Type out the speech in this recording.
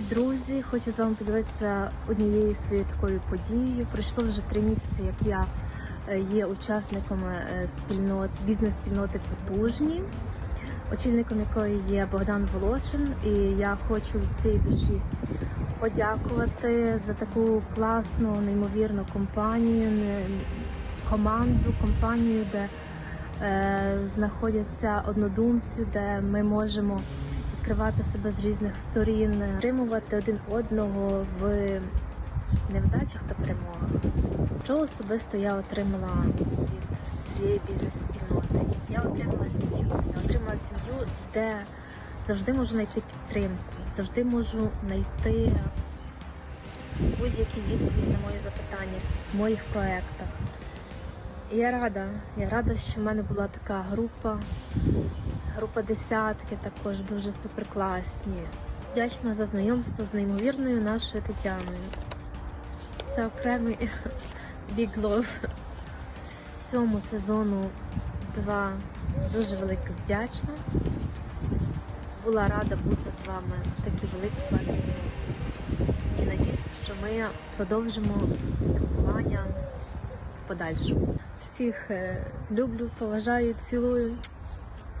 Друзі, хочу з вами поділитися однією своєю такою подією. Пройшло вже три місяці, як я е, є учасником е, спільнот бізнес-спільноти потужні, очільником якої є Богдан Волошин. І я хочу від цієї душі подякувати за таку класну, неймовірну компанію, команду, компанію, де е, знаходяться однодумці, де ми можемо відкривати себе з різних сторін, підтримувати один одного в невдачах та перемогах. Що особисто я отримала від цієї бізнес-спільноти? Я отримала сім'ю. Я отримала сім'ю, де завжди можу знайти підтримку, завжди можу знайти будь-які відповіді на мої запитання в моїх проєктах. Я рада, я рада, що в мене була така група, група десятки також дуже суперкласні. Вдячна за знайомство з неймовірною нашою Тетяною. Це окремий love. Всьому сезону два дуже велике вдячна. Була рада бути з вами в такі великі класні. І надіюсь, що ми продовжимо спілкування в подальшому. Всіх е, люблю, поважаю, цілую.